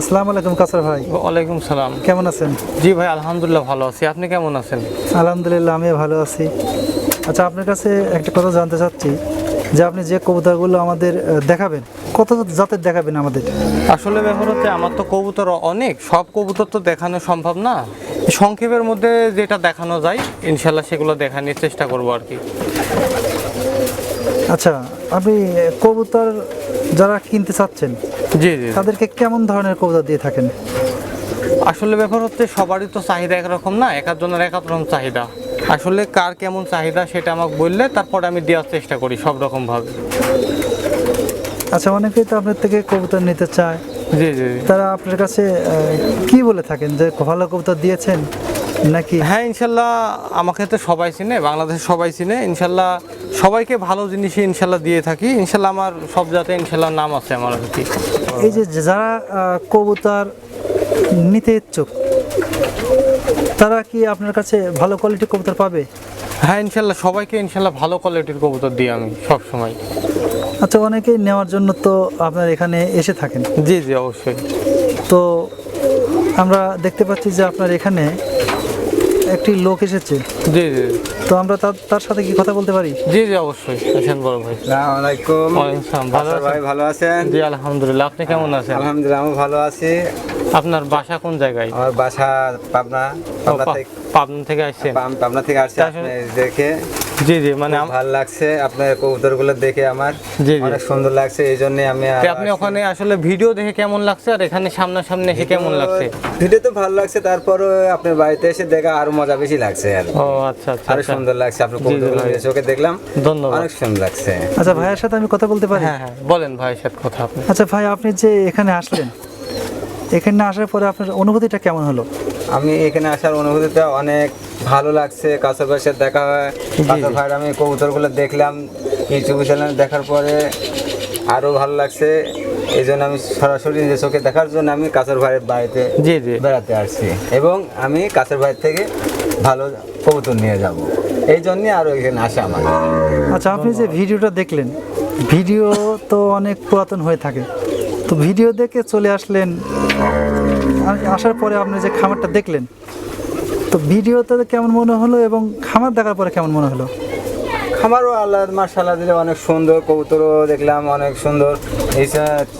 আসসালামু আলাইকুম কাসার ভাই। ওয়ালাইকুম সালাম। কেমন আছেন? জি ভাই আলহামদুলিল্লাহ ভালো আছি। আপনি কেমন আছেন? আলহামদুলিল্লাহ আমিও ভালো আছি। আচ্ছা আপনার কাছে একটা কথা জানতে চাচ্ছি যে আপনি যে কবুতরগুলো আমাদের দেখাবেন কত জাতের দেখাবেন আমাদের? আসলে ব্যাপার হচ্ছে আমার তো কবুতর অনেক সব কবুতর তো দেখানো সম্ভব না। সংক্ষেপের মধ্যে যেটা দেখানো যায় ইনশাল্লাহ সেগুলো দেখানোর চেষ্টা করব আর কি। আচ্ছা আপনি কবুতর যারা কিনতে চাচ্ছেন জি জি তাদেরকে কেমন ধরনের কবুতর দিয়ে থাকেন? আসলে ব্যাপার হচ্ছে সবারই তো চাহিদা একরকম না এক একজনের এক রকম চাহিদা। আসলে কার কেমন চাহিদা সেটা আমাকে বললে তারপরে আমি দেওয়ার চেষ্টা করি সব রকম ভাবে আচ্ছা অনেকেই তো আপনার থেকে কবুতর নিতে চায়। জি জি তারা আপনার কাছে কি বলে থাকেন? যে ভালো কবুতর দিয়েছেন নাকি? হ্যাঁ ইনশাল্লাহ আমাকে তো সবাই চিনে বাংলাদেশের সবাই চিনে। ইনশাল্লাহ সবাইকে ভালো জিনিসই ইনশাল্লাহ দিয়ে থাকি। ইনশাল্লাহ আমার সব জাতে ইনশাল্লাহ নাম আছে আমার আর কি। এই যে যারা কবুতর নিতে ইচ্ছুক তারা কি আপনার কাছে ভালো কোয়ালিটির কবুতর পাবে? হ্যাঁ ইনশাল্লাহ সবাইকে ইনশাল্লাহ ভালো কোয়ালিটির কবুতর দিই আমি সব সময় আচ্ছা অনেকেই নেওয়ার জন্য তো আপনার এখানে এসে থাকেন। জি জি অবশ্যই। তো আমরা দেখতে পাচ্ছি যে আপনার এখানে একটি লোক এসেছে। জি জি তো আমরা তার তার সাথে কি কথা বলতে পারি? জি জি অবশ্যই। আছেন বড় ভাই। আসসালামু আলাইকুম। ভালো ভাই ভালো আছেন? জি আলহামদুলিল্লাহ। আপনি কেমন আছেন? আলহামদুলিল্লাহ আমি ভালো আছি। আপনার বাসা কোন জায়গায়? আমার বাসা পাবনা পাবনা থেকে পাবনা থেকে আসছেন। পাবনা থেকে আসছে আপনি দেখে। জি জি মানে ভালো লাগছে আপনার কবুতরগুলো দেখে আমার। জি, জি। অনেক সুন্দর লাগছে এই জন্য আমি আপনি ওখানে আসলে ভিডিও দেখে কেমন লাগছে আর এখানে সামনাসামনি এসে কেমন লাগছে? ভিডিও তো ভালো লাগছে তারপর আপনার বাড়িতে এসে দেখা আরও মজা বেশি লাগছে আর ও আচ্ছা আচ্ছা আরও আচ্ছা। সুন্দর লাগছে আপনার কবুতরগুলো চোখে দেখলাম। ধন্যবাদ। অনেক সুন্দর লাগছে। আচ্ছা ভাইয়ের সাথে আমি কথা বলতে পারি? হ্যাঁ হ্যাঁ বলেন ভাইয়ের সাথে কথা আপনি। আচ্ছা ভাই আপনি যে এখানে আসলেন এখানে আসার পরে আপনার অনুভূতিটা কেমন হলো? আমি এখানে আসার অনুভূতিটা অনেক ভালো লাগছে। সাথে দেখা হয়। ভাইয়ের আমি কবুতরগুলো দেখলাম। ইউটিউব চ্যানেল দেখার পরে আরও ভালো লাগছে। এই জন্য আমি সরাসরি নিজের চোখে দেখার জন্য আমি কাছর ভাইয়ের বাড়িতে জি জি। বেড়াতে আসছি এবং আমি কাছর ভাইয়ের থেকে ভালো কবুতর নিয়ে যাব। এই জন্যে আরও এখানে আসা আমার আচ্ছা আপনি যে ভিডিওটা দেখলেন ভিডিও তো অনেক পুরাতন হয়ে থাকে। তো ভিডিও দেখে চলে আসলেন। আসার পরে আপনি যে খামারটা দেখলেন তো ভিডিওতে কেমন মনে হলো এবং খামার দেখার পরে কেমন মনে হলো? খামারও আল্লাহ মার্শাল্লাহ দিলে অনেক সুন্দর কবুতরও দেখলাম অনেক সুন্দর। এই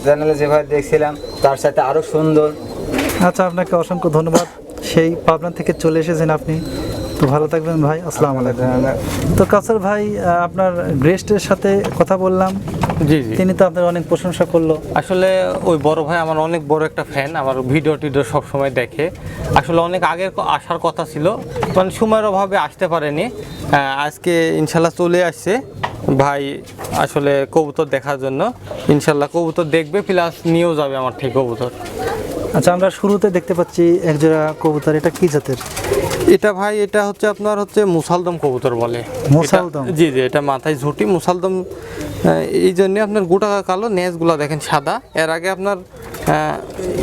চ্যানেলে যেভাবে দেখছিলাম তার সাথে আরও সুন্দর। আচ্ছা আপনাকে অসংখ্য ধন্যবাদ। সেই পাবনা থেকে চলে এসেছেন আপনি। তো ভালো থাকবেন ভাই আসসালামু আলাইকুম। তো কাসার ভাই আপনার গ্রেস্টের সাথে কথা বললাম। তিনি তো আপনার অনেক প্রশংসা করল। আসলে ওই বড় ভাই আমার অনেক বড় একটা ফ্যান আমার ভিডিও টিডিও সব সময় দেখে। আসলে অনেক আগের আসার কথা ছিল মানে সময়ের অভাবে আসতে পারেনি। আজকে ইনশাল্লাহ চলে আসছে। ভাই আসলে কবুতর দেখার জন্য। ইনশাল্লাহ কবুতর দেখবে প্লাস নিয়েও যাবে আমার ঠিক কবুতর। আচ্ছা আমরা শুরুতে দেখতে পাচ্ছি একজোড়া কবুতর। এটা কি জাতের? এটা ভাই এটা হচ্ছে আপনার হচ্ছে মুসালদম কবুতর বলে। মুসালদম? জি জি এটা মাথায় ঝুটি মুসালদম এই জন্য আপনার গোটা কালো নেজগুলো দেখেন সাদা। এর আগে আপনার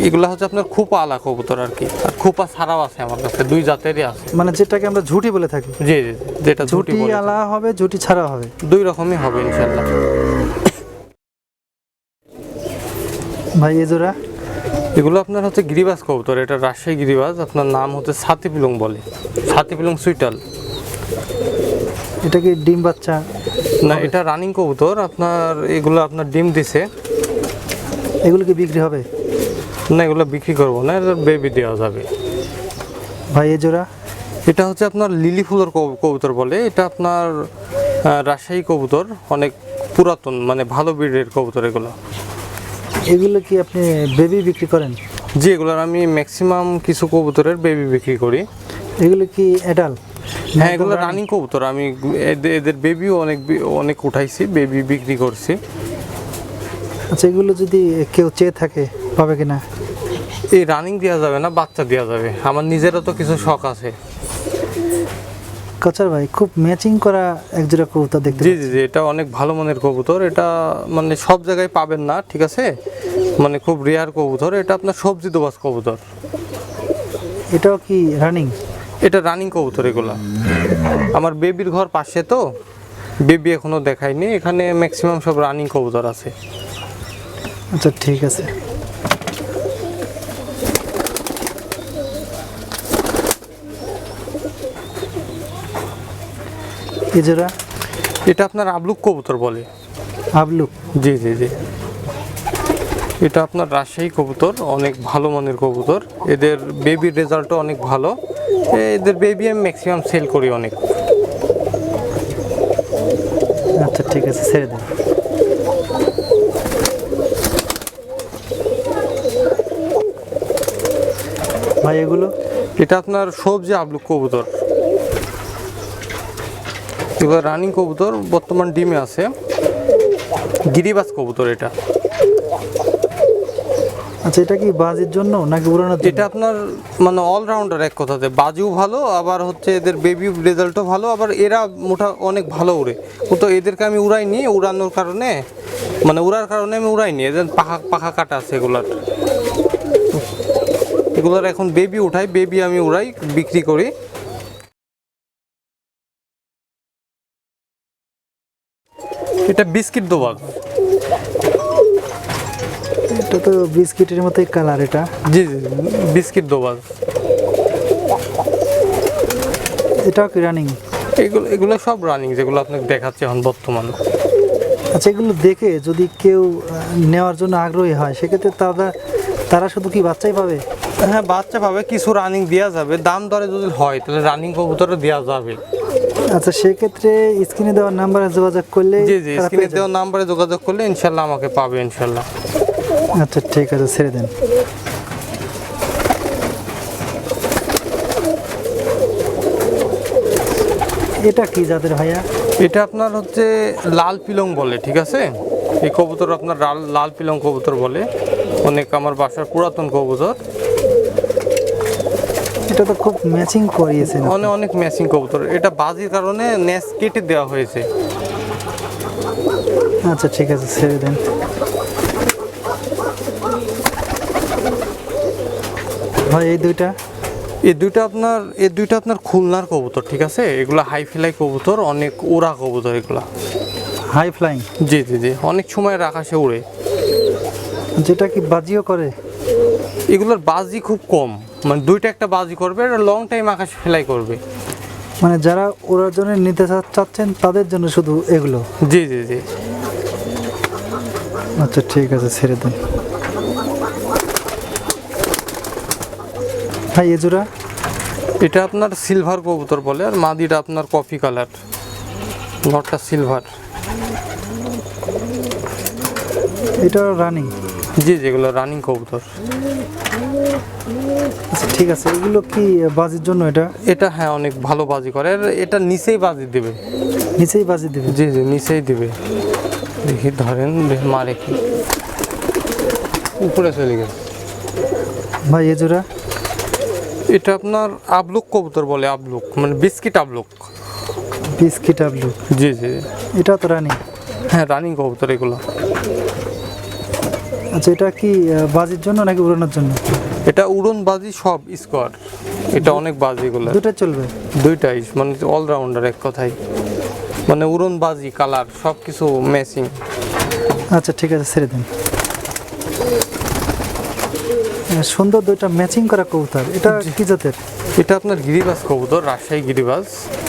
এগুলা হচ্ছে আপনার খোপা আলা কবুতর আর কি। আর খোপা ছাড়াও আছে আমার কাছে দুই জাতেরই আছে। মানে যেটাকে আমরা ঝুটি বলে থাকি? জি জি যেটা ঝুটি। আলা হবে ঝুটি ছাড়া হবে? দুই রকমই হবে ইনশাল্লাহ ভাই এ জোড়া এগুলো আপনার হচ্ছে গিরিবাস কবুতর এটা রাজশাহী গিরিবাজ আপনার নাম হচ্ছে সাতি পিলং বলে। সাতি পিলং সুইটাল। এটা কি ডিম বাচ্চা? না এটা রানিং কবুতর আপনার এগুলো আপনার ডিম দিছে। এগুলো কি বিক্রি হবে? না এগুলো বিক্রি করব না এটা বেবি দেওয়া যাবে। ভাই এ জোড়া? এটা হচ্ছে আপনার লিলি ফুলের কব- কবুতর বলে এটা আপনার রাজশাহী কবুতর অনেক পুরাতন মানে ভালো ব্রিডের কবুতর এগুলো। এগুলো কি আপনি বেবি বিক্রি করেন? জি এগুলোর আমি ম্যাক্সিমাম কিছু কবুতরের বেবি বিক্রি করি। এগুলো কি অ্যাডাল হ্যাঁ এগুলো রানিং কবুতর। আমি এদের- এদের বেবিও অনেক অনেক উঠাইছি বেবি বিক্রি করছি। আচ্ছা এগুলো যদি কেউ চেয়ে থাকে পাবে কিনা? এই রানিং দেওয়া যাবে না বাচ্চা দেওয়া যাবে। আমার নিজেরও তো কিছু শখ আছে। কাচার ভাই খুব ম্যাচিং করা একজোড়া কবুতর দেখতে জি জি জি এটা অনেক ভালো মানের কবুতর। এটা মানে সব জায়গায় পাবেন না ঠিক আছে? মানে খুব রেয়ার কবুতর। এটা আপনার সবজি দোবাস কবুতর। এটাও কি রানিং এটা রানিং কবুতর এগুলা। আমার বেবির ঘর পাশে তো। বেবি এখনও দেখায়নি। এখানে ম্যাক্সিমাম সব রানিং কবুতর আছে। আচ্ছা ঠিক আছে। জোড়া এটা আপনার আবলুক কবুতর বলে। আবলুক? জি জি জি। এটা আপনার রাজশাহী কবুতর অনেক ভালো মানের কবুতর। এদের বেবির রেজাল্টও অনেক ভালো। এদের বেবি আমি ম্যাক্সিমাম সেল করি অনেক। আচ্ছা ঠিক আছে ছেড়ে দেন। ভাই এগুলো? এটা আপনার সবজি আবলুক কবুতর। এবার রানিং কবুতর বর্তমান ডিমে আছে। গিরিবাজ কবুতর এটা। আচ্ছা এটা কি বাজির জন্য নাকি উড়ানোর জন্য? এটা আপনার মানে অলরাউন্ডার এক কথাতে। বাজিও ভালো আবার হচ্ছে এদের বেবি রেজাল্টও ভালো আবার এরা মোটা অনেক ভালো উড়ে। তো এদেরকে আমি উড়াইনি উড়ানোর কারণে মানে উড়ার কারণে আমি উড়াইনি। এদের পাখা পাখা কাটা আছে এগুলার। এগুলার এখন বেবি উঠাই বেবি আমি উড়াই বিক্রি করি। এটা বিস্কিট দোবাগ। এটা তো বিস্কিটের মতোই কালার এটা। জি জি বিস্কিট দোবাগ। এটাও কি রানিং এগুলো এগুলো সব রানিং যেগুলো আপনাকে দেখাচ্ছে এখন বর্তমান। আচ্ছা এগুলো দেখে যদি কেউ নেওয়ার জন্য আগ্রহী হয় সেক্ষেত্রে তারা তারা শুধু কি বাচ্চাই পাবে? হ্যাঁ বাচ্চা পাবে কিছু রানিং দেওয়া যাবে। দাম দরে যদি হয় তাহলে রানিং কবুতরও দেওয়া যাবে। আচ্ছা সেক্ষেত্রে স্ক্রিনে দেওয়ার নাম্বারে যোগাযোগ করলে জি জি স্ক্রিনে দেওয়া নাম্বারে যোগাযোগ করলে ইনশাল্লাহ আমাকে পাবে ইনশাল্লাহ। আচ্ছা ঠিক আছে ছেড়ে দেন। এটা কি জাতের ভাইয়া? এটা আপনার হচ্ছে লাল পিলং বলে ঠিক আছে? এই কবুতর আপনার লাল পিলং কবুতর বলে। অনেক আমার বাসার পুরাতন কবুতর। এটা তো খুব ম্যাচিং করিয়েছেন অনেক অনেক ম্যাচিং কবুতর। এটা বাজির কারণে ন্যাস কেটে দেওয়া হয়েছে। আচ্ছা ঠিক আছে ছেড়ে দেন। ভাই এই দুইটা? এই দুইটা আপনার এই দুইটা আপনার খুলনার কবুতর ঠিক আছে? এগুলো হাই ফ্লাই কবুতর অনেক ওরা কবুতর এগুলা। হাই ফ্লাইং জি জি জি। অনেক সময় আকাশে উড়ে। যেটা কি বাজিও করে? এগুলোর বাজি খুব কম। মানে দুইটা একটা বাজি করবে আর লং টাইম আকাশে ফ্লাই করবে। মানে যারা ওরার জন্য নিতে চাচ্ছেন তাদের জন্য শুধু এগুলো? জি জি জি। আচ্ছা ঠিক আছে ছেড়ে দিন। ভাই এ জোড়া? এটা আপনার সিলভার কবুতর বলে আর মাদিটা আপনার কফি কালার নটটা সিলভার এটা রানিং জি যেগুলো রানিং কবুতর। আচ্ছা ঠিক আছে এগুলো কি বাজির জন্য এটা? এটা হ্যাঁ অনেক ভালো বাজি করে। আর এটা নিচেই বাজি দেবে। নিচেই বাজি দেবে? জি জি নিচেই দেবে। দেখি ধরেন মারে কি। উপরে চলে গেছে ভাই এ জোড়া? এটা আপনার আবলুক কবুতর বলে আবলুক। মানে বিস্কিট আবলুক। বিস্কিট আবলুক। জি জি। এটা তো রানিং হ্যাঁ রানিং কবুতর এগুলো। আচ্ছা এটা কি বাজির জন্য নাকি উড়ানোর জন্য? এটা উড়ন বাজি সব স্কোয়ার এটা অনেক বাজি গুলো দুটো চলবে? দুইটাই মানে অলরাউন্ডার এক কথাই মানে উড়ন বাজি কালার সব কিছু ম্যাচিং আচ্ছা ঠিক আছে ছেড়ে দিন। সুন্দর দুইটা ম্যাচিং করা কবুতর। এটা কি জাতের? এটা আপনার গিরিবাজ কবুতর রাজশাহী গিরিবাজ।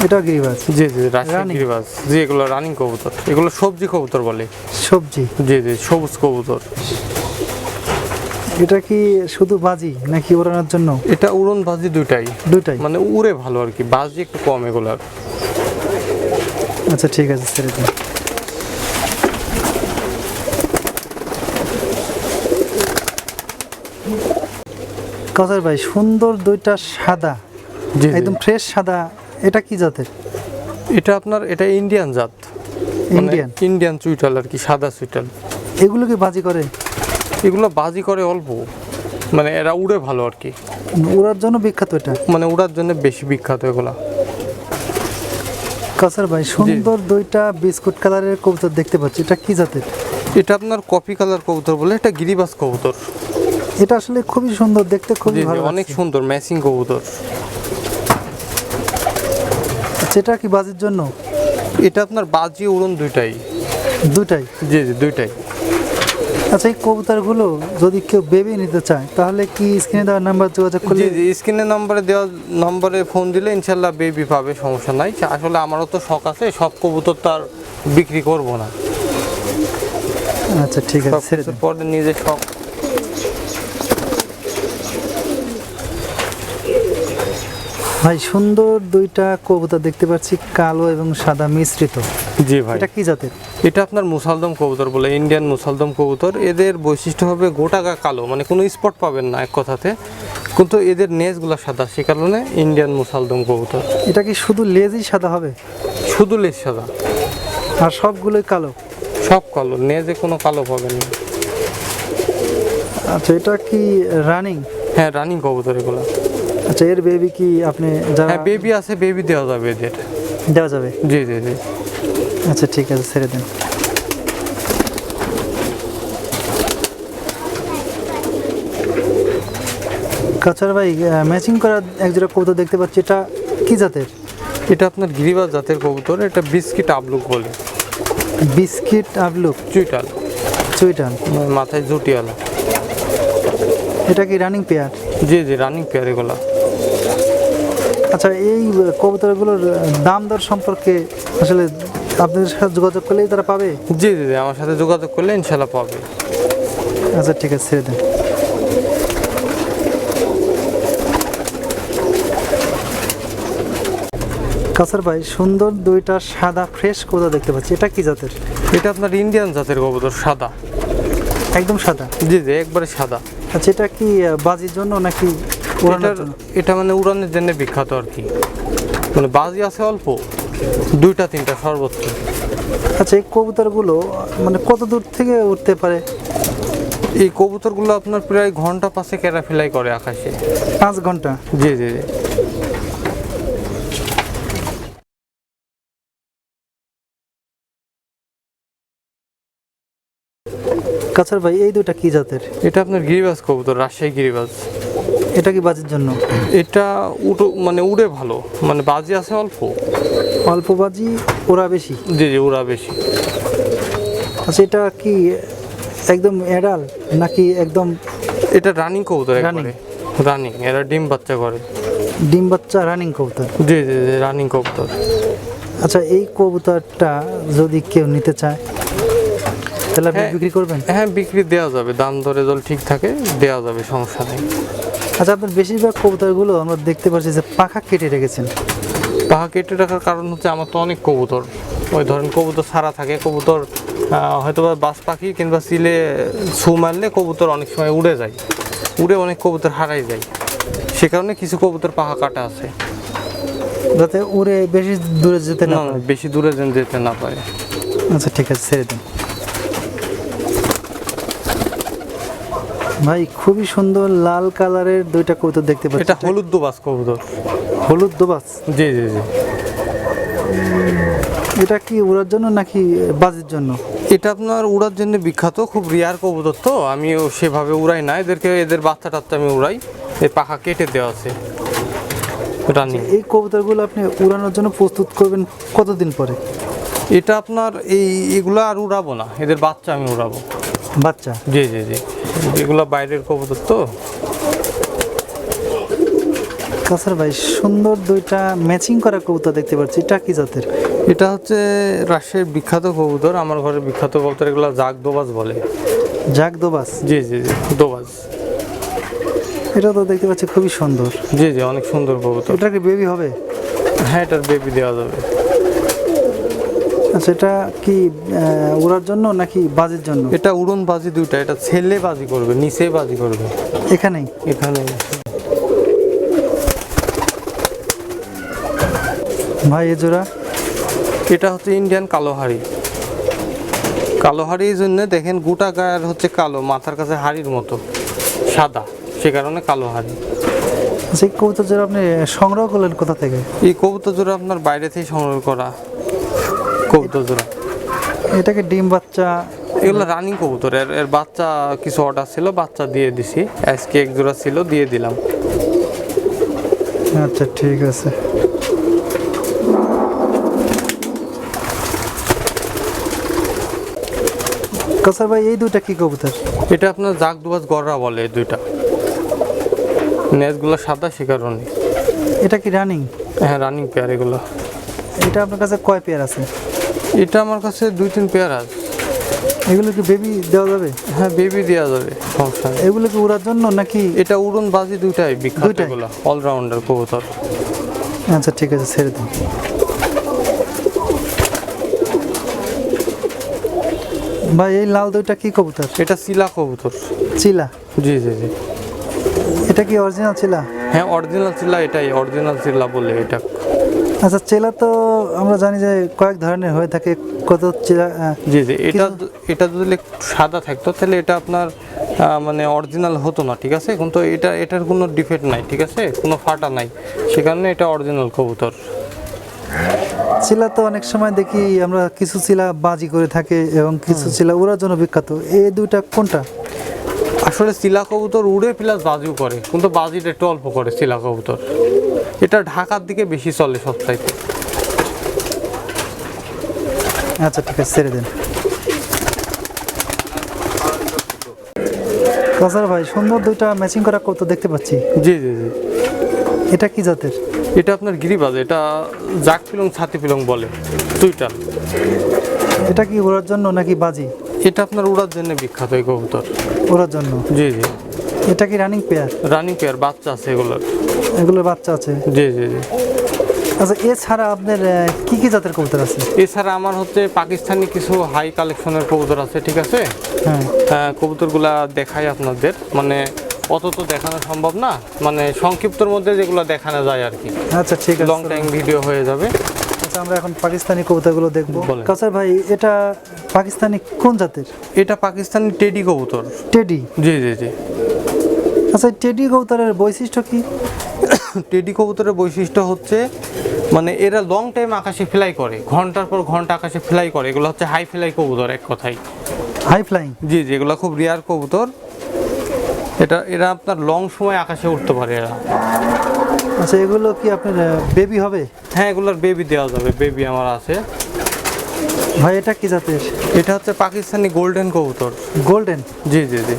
এটা গিরিবাজ। জি জি রাজশাহী? গিরিবাজ। জি এগুলো রানিং কবুতর। এগুলো সবজি কবুতর বলে। সবজি? জি জি সবুজ কবুতর। এটা কি শুধু বাজি নাকি ওড়ানোর জন্য? এটা উড়ন বাজি দুইটাই। দুইটাই? মানে উড়ে ভালো আর কি বাজি একটু কম এগুলার। আচ্ছা ঠিক আছে ছেড়ে দিন। কাজার ভাই সুন্দর দুইটা সাদা। একদম ফ্রেশ সাদা এটা কি জাতের? এটা আপনার এটা ইন্ডিয়ান জাত। ইন্ডিয়ান ইন্ডিয়ান চুইটাল আর কি সাদা চুইটাল এগুলো কি বাজি করে? এগুলো বাজি করে অল্প। মানে এরা উড়ে ভালো আর কি। ওড়ার জন্য বিখ্যাত এটা? মানে উড়ার জন্য বেশি বিখ্যাত এগুলা। কাসার ভাই সুন্দর দুইটা বিস্কুট কালারের কবুতর দেখতে পাচ্ছি। এটা কি জাতের? এটা আপনার কপি কালার কবুতর বলে এটা গিরিবাজ কবুতর। এটা আসলে খুবই সুন্দর দেখতে খুবই ভালো অনেক সুন্দর ম্যাচিং কবুতর। এটা কি বাজির জন্য? এটা আপনার বাজি উড়ন দুইটাই। দুইটাই? জি জি দুইটাই। আচ্ছা এই কবুতরগুলো যদি কেউ বেবি নিতে চায় তাহলে কি স্ক্রিনে দেওয়ার নাম্বার যোগাযোগ করলে? জি জি স্ক্রিনে নম্বরে দেওয়া নম্বরে ফোন দিলে ইনশাল্লাহ বেবি পাবে সমস্যা নাই। আসলে আমারও তো শখ আছে সব কবুতর তার বিক্রি করব না। আচ্ছা ঠিক আছে পরে নিজের শখ ভাই সুন্দর দুইটা কবুতর দেখতে পাচ্ছি কালো এবং সাদা মিশ্রিত। জি ভাই। এটা কি জাতের? এটা আপনার মুসালদম কবুতর বলে ইন্ডিয়ান মুসালদম কবুতর। এদের বৈশিষ্ট্য হবে গোটা গা কালো মানে কোনো স্পট পাবেন না এক কথাতে। কিন্তু এদের নেজগুলো সাদা সে কারণে ইন্ডিয়ান মুসালদম কবুতর। এটা কি শুধু লেজই সাদা হবে? শুধু লেজ সাদা। আর সবগুলোই কালো? সব কালো নেজে কোনো কালো পাবেন না। আচ্ছা এটা কি রানিং হ্যাঁ রানিং কবুতর এগুলো। আচ্ছা এর বেবি কি আপনি হ্যাঁ বেবি আছে বেবি দেওয়া যাবে এদের। দেওয়া যাবে? জি জি জি। আচ্ছা ঠিক আছে ছেড়ে দেন। কাছার ভাই ম্যাচিং করা এক জোড়া কবুতর দেখতে পাচ্ছি এটা কি জাতের? এটা আপনার গিরিবাজ জাতের কবুতর এটা বিস্কিট আবলুক বলে। বিস্কিট আবলুক? চুইটাল। চুইটান মানে মাথায় জুটিওয়ালা এটা কি রানিং পেয়ার জি জি রানিং পেয়ার এগুলো। আচ্ছা এই কবুতরগুলোর দাম দর সম্পর্কে আসলে আপনাদের সাথে যোগাযোগ করলেই তারা পাবে? জি জি আমার সাথে যোগাযোগ করলে ইনশাল্লাহ পাবে। আচ্ছা ঠিক আছে ছেড়ে দেন। কাসার ভাই সুন্দর দুইটা সাদা ফ্রেশ কবুতর দেখতে পাচ্ছি। এটা কি জাতের? এটা আপনার ইন্ডিয়ান জাতের কবুতর সাদা। একদম সাদা? জি জি একবারে সাদা। আচ্ছা এটা কি বাজির জন্য নাকি ওড়ানোর এটা মানে উড়ানের জন্য বিখ্যাত আর কি। মানে বাজি আছে অল্প দুইটা তিনটা সর্বোচ্চ। আচ্ছা এই কবুতরগুলো মানে কত দূর থেকে উঠতে পারে? এই কবুতরগুলো আপনার প্রায় ঘণ্টা পাশে ক্যারাফিলাই করে আকাশে। পাঁচ ঘণ্টা? জি জি জি। কাছার ভাই এই দুটা কি জাতের? এটা আপনার গিরিবাজ কবুতর রাজশাহী গিরিবাজ। এটা কি বাজির জন্য? এটা উটো মানে উড়ে ভালো। মানে বাজি আছে অল্প। অল্প বাজি ওরা বেশি? জি জি ওরা বেশি। আচ্ছা এটা কি একদম এডাল নাকি একদম এটা রানিং কবুতর? একবারে। রানিং? এরা ডিম বাচ্চা করে। ডিম বাচ্চা রানিং কবুতর? জি জি জি রানিং কবুতর। আচ্ছা এই কবুতরটা যদি কেউ নিতে চায় তাহলে আপনি হ্যাঁ। বিক্রি করবেন? হ্যাঁ বিক্রি দেওয়া যাবে। দাম দরে জল ঠিক থাকে দেওয়া যাবে সমস্যা নেই। আচ্ছা আপনার বেশিরভাগ কবুতরগুলো আমরা দেখতে পাচ্ছি যে পাখা কেটে রেখেছেন। পাখা কেটে রাখার কারণ হচ্ছে আমার তো অনেক কবুতর। ওই ধরেন কবুতর ছাড়া থাকে কবুতর হয়তো বা বাস পাখি কিংবা সিলে ছু মারলে কবুতর অনেক সময় উড়ে যায়। উড়ে অনেক কবুতর হারাই যায়। সে কারণে কিছু কবুতর পাহা কাটা আছে। যাতে উড়ে বেশি দূরে যেতে না বেশি দূরে যেন যেতে না পারে। আচ্ছা ঠিক আছে ছেড়ে দিন। ভাই খুবই সুন্দর লাল কালারের দুইটা কবুতর দেখতে পাচ্ছি। এটা হলুদ দোবাস কবুতর। হলুদ দোবাস? জি জি জি। এটা কি উড়ার জন্য নাকি বাজির জন্য? এটা আপনার উড়ার জন্য বিখ্যাত খুব রিয়ার কবুতর তো। আমিও সেভাবে উড়াই না। এদেরকে এদের বাচ্চা টাচ্চা আমি উড়াই। এই পাখা কেটে দেওয়া আছে। রানিং এই কবুতরগুলো আপনি উড়ানোর জন্য প্রস্তুত করবেন কতদিন পরে? এটা আপনার এই এগুলো আর উড়াবো না। এদের বাচ্চা আমি উড়াবো। বাচ্চা? জি জি জি। এগুলো বাইরের কবুতর তো। কাসার ভাই সুন্দর দুইটা ম্যাচিং করা কবুতর দেখতে পাচ্ছি। এটা কি জাতের? এটা হচ্ছে রাজশাহীর বিখ্যাত কবুতর। আমার ঘরের বিখ্যাত কবুতর এগুলো জাগ দোবাজ বলে। জাক দোবাস জি জি জি দোবাজ। এটা তো দেখতে পাচ্ছি খুবই সুন্দর। জি জি অনেক সুন্দর কবুতর। এটা কি বেবি হবে? হ্যাঁ এটার বেবি দেওয়া যাবে। আচ্ছা এটা কি উড়ার জন্য নাকি বাজির জন্য? এটা উড়ন বাজি দুইটা এটা ছেলে বাজি করবে নিচে বাজি করবে। এখানেই? এখানে। ভাই এ জোড়া? এটা হচ্ছে ইন্ডিয়ান কালো হাড়ি কালো হাড়ির জন্য দেখেন গোটা গায়ের হচ্ছে কালো মাথার কাছে হাড়ির মতো সাদা সে কারণে কালো হাড়ি আচ্ছা এই কবুতর জোড়া আপনি সংগ্রহ করলেন কোথা থেকে? এই কবুতর জোড়া আপনার বাইরে থেকে সংগ্রহ করা। কবুতর জোড়া। এটাকে ডিম বাচ্চা। এগুলো রানিং কবুতর এর এর বাচ্চা কিছু অর্ডার ছিল বাচ্চা দিয়ে দিছি। আজকে এক জোড়া ছিল দিয়ে দিলাম। আচ্ছা ঠিক আছে। কাসার ভাই এই দুইটা কি কবুতর? এটা আপনার জাগ দুবাজ গররা বলে এই দুইটা। নেজগুলো সাদা সে কারণে এটা কি রানিং হ্যাঁ রানিং পেয়ার এগুলো। এটা আপনার কাছে কয় পেয়ার আছে? এটা আমার কাছে দুই তিন পেয়ার আছে। এগুলো কি বেবি দেওয়া যাবে? হ্যাঁ বেবি দেওয়া যাবে। সমস্যা নেই। এগুলো কি উড়ার জন্য নাকি? এটা উড়ন বাজি দুইটাই বিখ্যাত? এগুলো অলরাউন্ডার কবুতর। আচ্ছা ঠিক আছে ছেড়ে দিন ভাই এই লাল দুইটা কি কবুতর? এটা শিলা কবুতর। চিলা জি জি জি। এটা কি অরিজিনাল চিলা হ্যাঁ অরিজিনাল চিল্লা এটাই অরিজিনাল চিল্লা বলে এটা। আচ্ছা চেলা তো আমরা জানি যে কয়েক ধরনের হয়ে থাকে কত চিলা জি জি এটা এটা যদি সাদা থাকতো তাহলে এটা আপনার মানে অরিজিনাল হতো না ঠিক আছে? কিন্তু এটা এটার কোনো ডিফেক্ট নাই ঠিক আছে? কোনো ফাটা নাই। সে কারণে এটা অরিজিনাল কবুতর। চিলা তো অনেক সময় দেখি আমরা কিছু চিলা বাজি করে থাকে এবং কিছু চিলা ওড়ার জন্য বিখ্যাত। এই দুইটা কোনটা? আসলে শিলা কবুতর উড়ে প্লাস বাজিও করে কিন্তু বাজিটা একটু অল্প করে শিলা কবুতর। এটা ঢাকার দিকে বেশি চলে সবচাইতে। আচ্ছা ঠিক আছে ছেড়ে দেন। কাসার ভাই সুন্দর দুইটা ম্যাচিং করা কত দেখতে পাচ্ছি। জি জি জি। এটা কি জাতের? এটা আপনার গিরিবাজ এটা জাক পিলং ছাতি পিলং বলে দুইটা। এটা কি ওড়ার জন্য নাকি বাজি? এটা আপনার উড়ার জন্য বিখ্যাত এই কবুতর। ওড়ার জন্য? জি জি। এটা কি রানিং পেয়ার রানিং পেয়ার বাচ্চা আছে এগুলোর। এগুলোর বাচ্চা আছে? জি জি জি। আচ্ছা এছাড়া আপনার আহ, কি কি জাতের কবুতর আছে? এছাড়া আমার হচ্ছে পাকিস্তানি কিছু হাই কালেকশনের কবুতর আছে ঠিক আছে? হ্যাঁ। আহ, কবুতরগুলা দেখাই আপনাদের। মানে অত তো দেখানো সম্ভব না। মানে সংক্ষিপ্তর মধ্যে যেগুলো দেখানো যায় আর কি। আচ্ছা ঠিক আছে। লং টাইম ভিডিও হয়ে যাবে। আমরা এখন পাকিস্তানি কবুতরগুলো দেখব। কাসার ভাই এটা পাকিস্তানি কোন জাতের? এটা পাকিস্তানি টেডি কবুতর। টেডি? জি জি জি। আচ্ছা টেডি কবুতরের বৈশিষ্ট্য কি? টেডি কবুতরের বৈশিষ্ট্য হচ্ছে মানে এরা লং টাইম আকাশে ফ্লাই করে। ঘণ্টার পর ঘণ্টা আকাশে ফ্লাই করে। এগুলো হচ্ছে হাই ফ্লাই কবুতর এক কথায়। হাই ফ্লাইং জি জি এগুলো খুব রেয়ার কবুতর। এটা এরা আপনার লং সময় আকাশে উঠতে পারে এরা। আচ্ছা এগুলো কি আপনার বেবি হবে? হ্যাঁ এগুলোর বেবি দেওয়া যাবে বেবি আমার আছে। ভাই এটা কি জাতের? এটা হচ্ছে পাকিস্তানি গোল্ডেন কবুতর। গোল্ডেন জি জি জি।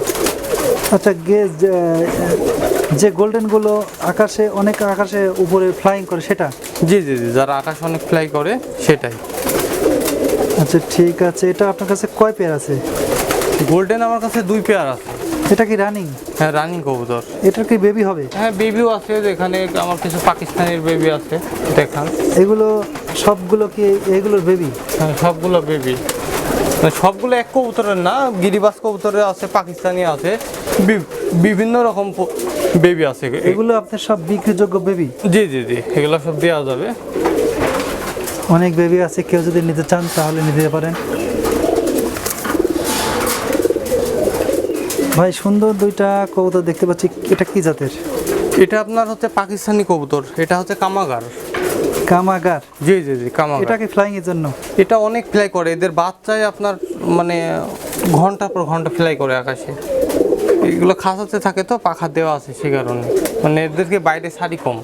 আচ্ছা গে যে- গোল্ডেনগুলো আকাশে অনেক আকাশে উপরে ফ্লাইং করে সেটা? জি জি জি যারা আকাশ অনেক ফ্লাই করে সেটাই। আচ্ছা ঠিক আছে এটা আপনার কাছে কয় পেয়ার আছে? গোল্ডেন আমার কাছে দুই পেয়ার আছে। এটা কি রানিং হ্যাঁ রানিং কবুতর। এটার কি বেবি হবে? হ্যাঁ বেবিও আছে যেখানে আমার কিছু পাকিস্তানের বেবি আছে দেখান। এগুলো সবগুলো কি এগুলোর বেবি হ্যাঁ সবগুলো বেবি সবগুলো এক কবুতরের না গিরিবাস কবুতরের আছে পাকিস্তানি আছে বিভিন্ন রকম বেবি আছে। এগুলো আপনার সব বিক্রিযোগ্য বেবি জি জি জি এগুলো সব দেওয়া যাবে। অনেক বেবি আছে কেউ যদি নিতে চান তাহলে নিতে পারেন। ভাই সুন্দর দুইটা কবুতর দেখতে পাচ্ছি। এটা কি জাতের? এটা আপনার হচ্ছে পাকিস্তানি কবুতর। এটা হচ্ছে কামাগার। কামাগার? জি জি জি কামাগার। এটা কি ফ্লাইং এর জন্য? এটা অনেক ফ্লাই করে। এদের বাচ্চায় আপনার মানে ঘণ্টা পর ঘণ্টা ফ্লাই করে আকাশে। এগুলো খাঁচাতে থাকে তো পাখা দেওয়া আছে সে কারণে। মানে এদেরকে বাইরে সারি কম।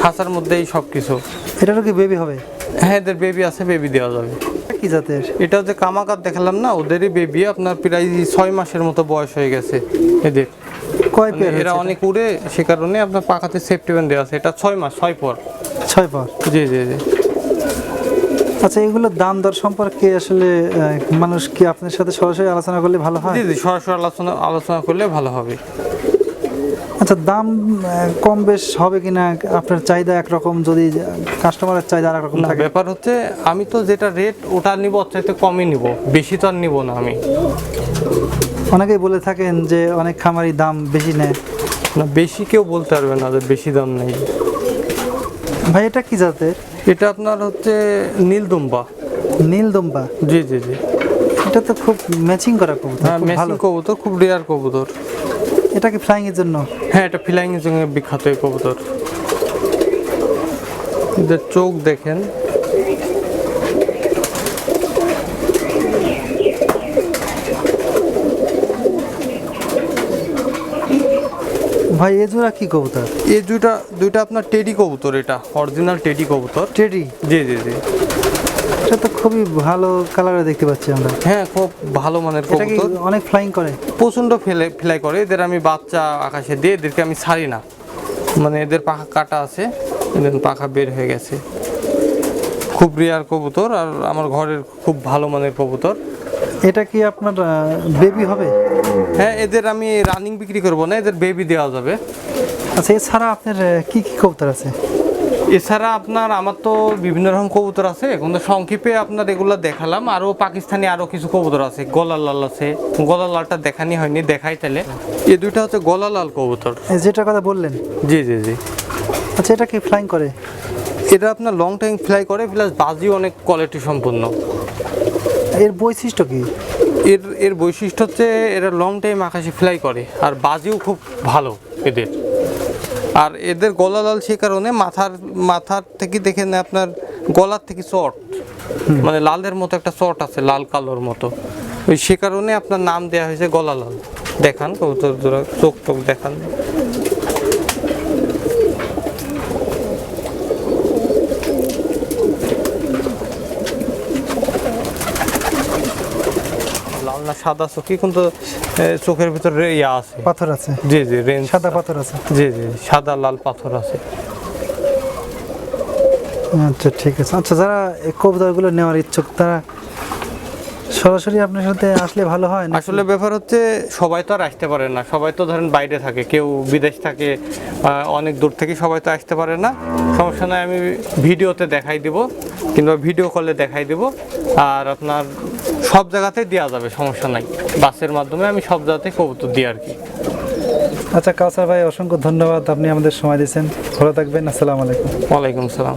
খাঁচার মধ্যেই সব কিছু এটারও কি বেবি হবে? হ্যাঁ এদের বেবি আছে বেবি দেওয়া যাবে। কি জাতের? এটা যে কামাকার দেখালাম না ওদেরই বেবি আপনার প্রায় ছয় মাসের মতো বয়স হয়ে গেছে এদের। কয় মানে পেয়ার এরা অনেক উড়ে সে কারণে আপনার পাখাতে সেফটি ব্যান্ড দেওয়া আছে। এটা ছয় মাস ছয় পর। ছয় পর? জি জি জি। আচ্ছা এগুলোর দাম দর সম্পর্কে আসলে মানুষ কি আপনার সাথে সরাসরি আলোচনা করলে ভালো হয়? জি জি সরাসরি আলোচনা আলোচনা করলে ভালো হবে। আচ্ছা দাম কম বেশ হবে কিনা? আপনার চাহিদা একরকম যদি কাস্টমারের চাহিদা আর রকম না থাকে। ব্যাপার হচ্ছে আমি তো যেটা রেট ওটা নিব ওর চাইতে কমই নিব। বেশি তো আর নিব না আমি। অনেকেই বলে থাকেন যে অনেক খামারি দাম বেশি নেয়। না বেশি কেউ বলতে পারবে না যে বেশি দাম নেই। ভাই এটা কি জাতের? এটা আপনার হচ্ছে নীলদুম্বা। নীলদম্বা? জি জি জি। এটা তো খুব ম্যাচিং করা কবুতর হ্যাঁ ভালো। কবুতর খুব রেয়ার কবুতর। এটা কি ফ্লাইং এর জন্য? হ্যাঁ এটা ফিলাইং এর জন্য বিখ্যাত এই কবুতর। এদের চোখ দেখেন। ভাই এ জোড়া কি কবুতর? এই দুইটা দুইটা আপনার টেডি কবুতর এটা অরিজিনাল টেডি কবুতর। টেডি? জি জি জি। এটা তো খুবই ভালো কালারে দেখতে পাচ্ছি আমরা। হ্যাঁ খুব ভালো মানের কবুতর। অনেক ফ্লাইং করে। প্রচণ্ড ফেলে ফ্লাই করে। এদের আমি বাচ্চা আকাশে দিয়ে এদেরকে আমি ছাড়ি না। মানে এদের পাখা কাটা আছে এদের পাখা বের হয়ে গেছে। খুব রিয়ার কবুতর আর আমার ঘরের খুব ভালো মানের কবুতর। এটা কি আপনার বেবি হবে? হ্যাঁ এদের আমি রানিং বিক্রি করব না এদের বেবি দেওয়া যাবে। আচ্ছা এছাড়া আপনার কি কি কবুতর আছে? এছাড়া আপনার আমার তো বিভিন্ন রকম কবুতর আছে। কিন্তু সংক্ষেপে আপনার এগুলো দেখালাম। আরও পাকিস্তানি আরও কিছু কবুতর আছে। গলা লাল আছে। গলা লালটা দেখানি হয়নি দেখাই তাহলে। এই দুইটা হচ্ছে গলা লাল কবুতর যেটার কথা বললেন? জি জি জি। আচ্ছা এটা কি ফ্লাইং করে? এটা আপনার লং টাইম ফ্লাই করে প্লাস বাজিও অনেক কোয়ালিটি সম্পূর্ণ এর বৈশিষ্ট্য কি? এর এর বৈশিষ্ট্য হচ্ছে এরা লং টাইম আকাশে ফ্লাই করে। আর বাজিও খুব ভালো এদের। আর এদের গলা লাল সে কারণে মাথার মাথার থেকে দেখেন আপনার গলার থেকে চট মানে লালের মতো একটা চট আছে লাল কালোর মতো। ওই সে কারণে আপনার নাম দেওয়া হয়েছে গলা লাল। দেখান কবুতর চোখ টোক দেখান। লাল না সাদা চোখই কিন্তু চোখের ভিতরে ইয়া আছে। পাথর আছে? জি জি রেঞ্জ সাদা পাথর আছে? জি জি সাদা লাল পাথর আছে। আচ্ছা ঠিক আছে। আচ্ছা যারা এই কবুতরগুলো নেওয়ার ইচ্ছুক তারা সরাসরি আপনার সাথে আসলে ভালো হয় না আসলে ব্যাপার হচ্ছে সবাই তো আর আসতে পারে না। সবাই তো ধরেন বাইরে থাকে কেউ বিদেশ থাকে অনেক দূর থেকে সবাই তো আসতে পারে না। সমস্যা নাই আমি ভিডিওতে দেখাই দিব কিংবা ভিডিও কলে দেখাই দিব। আর আপনার সব জায়গাতে দেওয়া যাবে সমস্যা নাই। বাসের মাধ্যমে আমি সব জায়গাতে কবুতর দিই আর কি। আচ্ছা কাউসার ভাই অসংখ্য ধন্যবাদ আপনি আমাদের সময় দিয়েছেন। ভালো থাকবেন আসসালামু আলাইকুম। ওয়ালাইকুম সালাম।